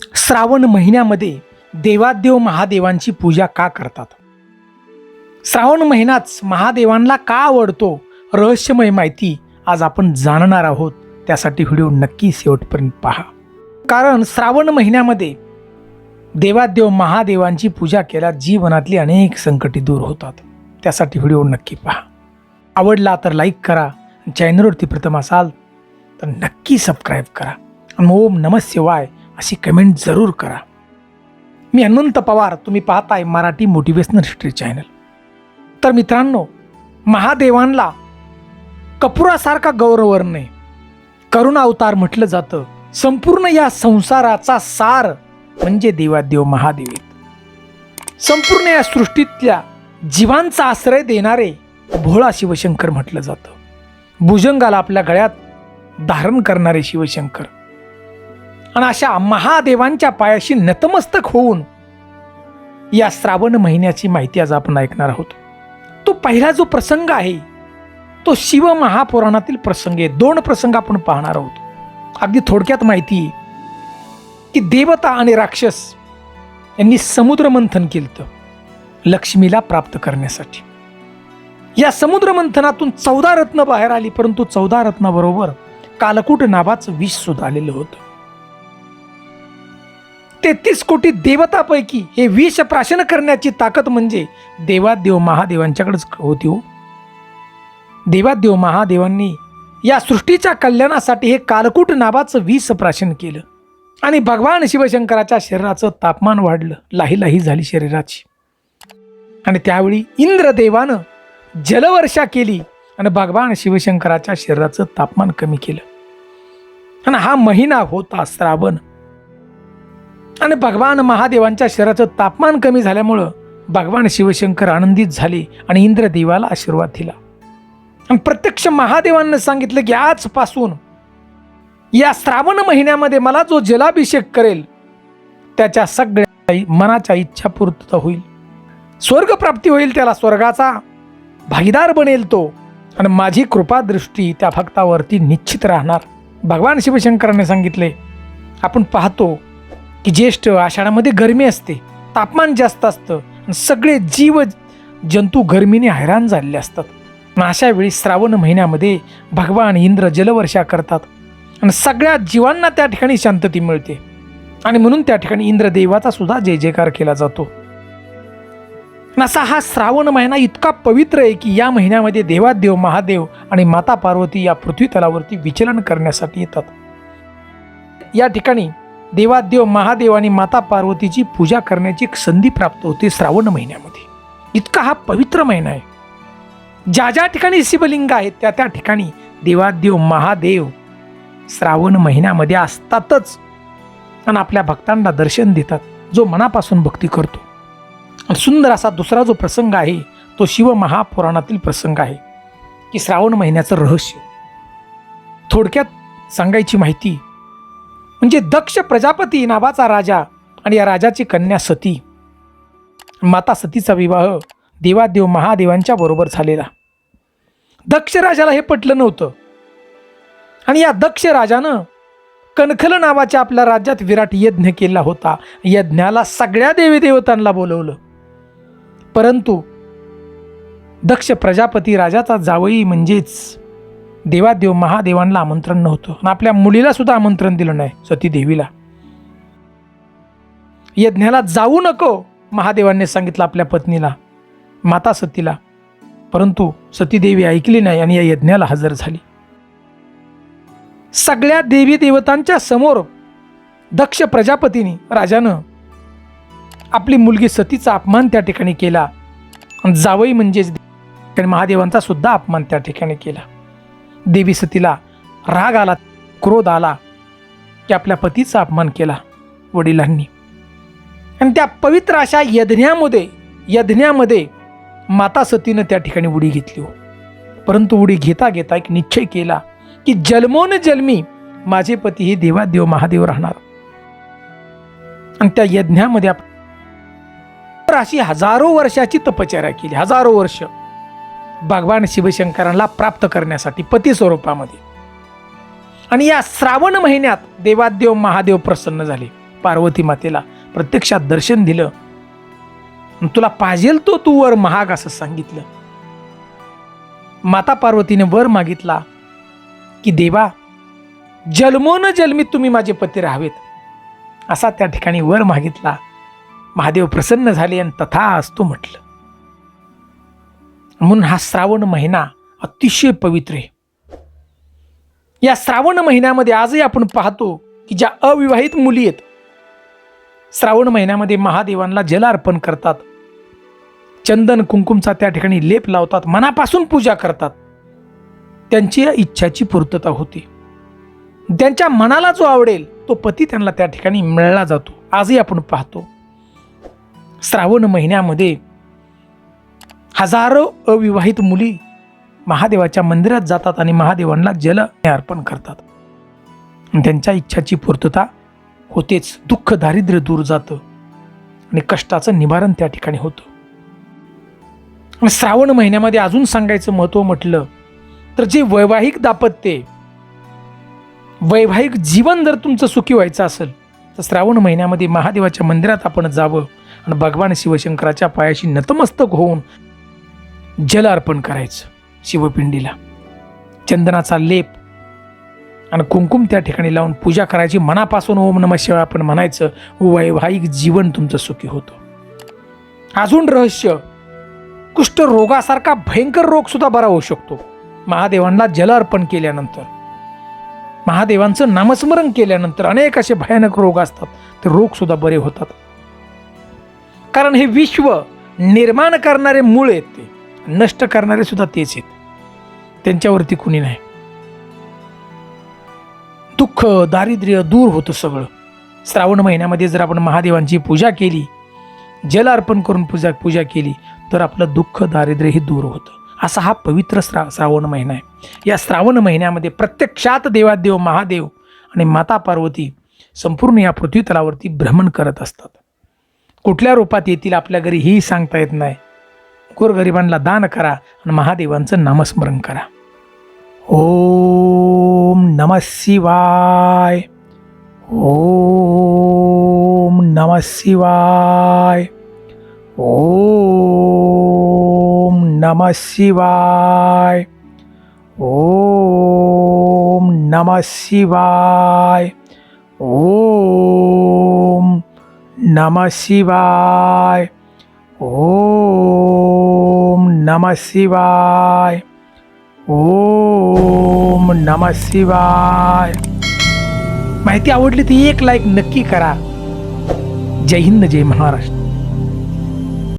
श्रावण महिन्यामध्ये देवादेव महादेवांची पूजा का करतात? श्रावण महिनाच महादेवांना का आवडतो? रहस्यमय माहिती आज आपण जाणणार आहोत. त्यासाठी व्हिडिओ नक्की शेवटपर्यंत पहा. कारण श्रावण महिन्यामध्ये देवादेव महादेवांची पूजा केल्यास जीवनातली अनेक संकटे दूर होतात. त्यासाठी व्हिडिओ नक्की पहा. आवडला तर लाईक करा. चॅनलवरती प्रथम असाल तर नक्की सबस्क्राईब करा. ओम नम शिवाय अशी कमेंट जरूर करा. मी अनंत पवार तुम्ही पाहताय मराठी मोटिवेशनल हिस्ट्री चॅनल तर मित्रांनो महादेवांना कपुरासारखा गौरवर्णे करुणा अवतार म्हटलं जातं. संपूर्ण या संसाराचा सार म्हणजे देवादेव महादेव आहेत. संपूर्ण या सृष्टीतल्या जीवांचा आश्रय देणारे भोळा शिवशंकर म्हटलं जातं. भुजंगाला आपल्या गळ्यात धारण करणारे शिवशंकर. आणि अशा महादेवांच्या पायाशी नतमस्तक होऊन या श्रावण महिन्याची माहिती आज आपण ऐकणार आहोत. तो पहिला जो प्रसंग आहे तो शिव महापुराणातील प्रसंग आहे. दोन प्रसंग आपण पाहणार आहोत. अगदी थोडक्यात माहिती आहे की देवता आणि राक्षस यांनी समुद्र मंथन केलं लक्ष्मीला प्राप्त करण्यासाठी. या समुद्र मंथनातून चौदा रत्न बाहेर आली परंतु चौदा रत्नाबरोबर कालकूट नावाचं विष सुद्धा आलेलं होतं. तेहतीस कोटी देवतापैकी हे विष प्राशन करण्याची ताकद म्हणजे देवादेव महादेवांच्याकडेच होती हो. देवादेव महादेवांनी या सृष्टीच्या कल्याणासाठी हे कालकूट नावाचं विष प्राशन केलं. आणि भगवान शिवशंकराच्या शरीराचं तापमान वाढलं. लाही लाही झाली शरीराची. आणि त्यावेळी इंद्रदेवानं जलवर्षा केली आणि भगवान शिवशंकराच्या शरीराचं तापमान कमी केलं. आणि हा महिना होता श्रावण. आणि भगवान महादेवांच्या शरीराचं तापमान कमी झाल्यामुळं भगवान शिवशंकर आनंदित झाले आणि इंद्रदेवाला आशीर्वाद दिला. आणि प्रत्यक्ष महादेवांना सांगितलं की आजपासून या श्रावण महिन्यामध्ये मला जो जलाभिषेक करेल त्याच्या सगळ्या मनाच्या इच्छा पूर्तता होईल. स्वर्गप्राप्ती होईल त्याला स्वर्गाचा भागीदार बनेल तो आणि माझी कृपादृष्टी त्या भक्तावरती निश्चित राहणार. भगवान शिवशंकरांनी सांगितले आपण पाहतो की ज्येष्ठ आषाढामध्ये गरमी असते तापमान जास्त असतं आणि सगळे जीव जंतू गरमीने हैराण झालेले असतात. आणि अशा वेळी श्रावण महिन्यामध्ये भगवान इंद्र जलवर्षा करतात आणि सगळ्या जीवांना त्या ठिकाणी शांतती मिळते. आणि म्हणून त्या ठिकाणी इंद्रदेवाचा सुद्धा जय जयकार केला जातो. असा हा श्रावण महिना इतका पवित्र आहे की या महिन्यामध्ये देवादेव महादेव आणि माता पार्वती या पृथ्वी तलावरती विचलन करण्यासाठी येतात. या ठिकाणी देवादेव महादेव आणि माता पार्वतीची पूजा करण्याची एक संधी प्राप्त होते श्रावण महिन्यामध्ये. इतका हा पवित्र महिना आहे. ज्या ज्या ठिकाणी शिवलिंग आहेत त्या त्या ठिकाणी देवादेव महादेव श्रावण महिन्यामध्ये असतातच. आणि आपल्या भक्तांना दर्शन देतात जो मनापासून भक्ती करतो. आणि सुंदर असा दुसरा जो प्रसंग आहे तो शिव महापुराणातील प्रसंग आहे की श्रावण महिन्याचं रहस्य. थोडक्यात सांगायची माहिती म्हणजे दक्ष प्रजापती नावाचा राजा आणि या राजाची कन्या सती. माता सतीचा विवाह देवादेव महादेवांच्या बरोबर झालेला. दक्ष राजाला हे पटलं नव्हतं. आणि या दक्ष राजानं कणखल नावाच्या आपल्या राज्यात विराट यज्ञ केला होता. यज्ञाला सगळ्या देवी देवतांना बोलवलं. परंतु दक्ष प्रजापती राजाचा जावई म्हणजेच देवादेव महादेवांना आमंत्रण नव्हतं. आणि आपल्या मुलीला सुद्धा आमंत्रण दिलं नाही सती देवीला. यज्ञाला जाऊ नको महादेवांनी सांगितलं आपल्या पत्नीला माता सतीला. परंतु सतीदेवी ऐकली नाही आणि या यज्ञाला हजर झाली. सगळ्या देवी देवतांच्या समोर दक्ष प्रजापतीने राजानं आपली मुलगी सतीचा अपमान त्या ठिकाणी केला. जावई म्हणजेच महादेवांचा सुद्धा अपमान त्या ठिकाणी केला. देवी सतीला राग आला क्रोध आला की आपल्या पतीचा अपमान केला वडिलांनी. आणि त्या पवित्र अशा यज्ञामध्ये यज्ञामध्ये माता सतीनं त्या ठिकाणी उडी घेतली हो. परंतु उडी घेता घेता एक निश्चय केला की जन्मोन जन्मी माझे पती हे देवादेव महादेव राहणार. आणि त्या यज्ञामध्ये आप राशी अशी हजारो वर्षाची तपचर्या केली हजारो वर्ष. भगवान शिवशंकरांना प्राप्त करण्यासाठी पती स्वरूपामध्ये आणि या श्रावण महिन्यात देवादेव महादेव प्रसन्न झाले. पार्वती मातेला प्रत्यक्षात दर्शन दिलं. तुला पाहिजेल तो तू वर महाग असं सांगितलं. माता पार्वतीने वर मागितला की देवा जन्मोन जन्मी तुम्ही माझे पती राहावेत. असा त्या ठिकाणी वर मागितला. महादेव प्रसन्न झाले आणि तथा असतो म्हटलं म्हणून हा श्रावण महिना अतिशय पवित्र आहे. या श्रावण महिन्यामध्ये आजही आपण पाहतो की ज्या अविवाहित मुली आहेत श्रावण महिन्यामध्ये महादेवांना जल अर्पण करतात. चंदन कुंकुमचा त्या ठिकाणी लेप लावतात मनापासून पूजा करतात. त्यांची या इच्छाची पूर्तता होते. त्यांच्या मनाला जो आवडेल तो पती त्यांना त्या ठिकाणी मिळला जातो. आजही आपण पाहतो. श्रावण महिन्यामध्ये हजारो अविवाहित मुली महादेवाच्या मंदिरात जातात आणि महादेवांना जल अर्पण करतात. त्यांच्या इच्छाची पूर्तता होतेच. दुःख दारिद्र्य दूर जातं आणि कष्टाचं निवारण त्या ठिकाणी होतं. आणि श्रावण महिन्यामध्ये अजून सांगायचं महत्त्व म्हटलं तर जे वैवाहिक दापत्य वैवाहिक जीवन जर तुमचं सुखी व्हायचं असेल तर श्रावण महिन्यामध्ये महादेवाच्या मंदिरात आपण जावं आणि भगवान शिवशंकराच्या पायाशी नतमस्तक होऊन जल अर्पण करायचं शिवपिंडीला. चंदनाचा लेप आणि कुंकुम त्या ठिकाणी लावून पूजा करायची. मनापासून ओम नम शिवाय आपण म्हणायचं वैवाहिक जीवन तुमचं सुखी होतं. अजून रहस्य कुष्ठरोगासारखा भयंकर रोग सुद्धा बरा होऊ शकतो. महादेवांना जल अर्पण केल्यानंतर महादेवांचं नामस्मरण केल्यानंतर अनेक असे भयानक रोग असतात. ते रोग सुद्धा बरे होतात. कारण हे विश्व निर्माण करणारे मूळ आहेत ते. नष्ट करणारे सुद्धा तेच आहेत. त्यांच्यावरती कुणी नाही. दुःख दारिद्र्य दूर होतं सगळं. श्रावण महिन्यामध्ये जर आपण महादेवांची पूजा केली जल अर्पण करून पूजा पूजा केली तर आपलं दुःख दारिद्र्यही दूर होतं. असा हा पवित्र श्रा श्रावण महिना आहे. या श्रावण महिन्यामध्ये प्रत्यक्षात देवादेव महादेव आणि माता पार्वती संपूर्ण या पृथ्वीतलावरती भ्रमण करत असतात. कुठल्या रूपात येतील आपल्या घरी ही सांगता येत नाही. गोरगरिबांना दान करा आणि महादेवांचं नामस्मरण करा ओम नम शिवाय ओम नम शिवाय ओम नम शिवाय ओम नम शिवाय ओम नम शिवाय ओम नम शिवाय. ओम नम शिवाय. माहिती आवडली ती एक लाईक नक्की करा. जय हिंद जय महाराष्ट्र.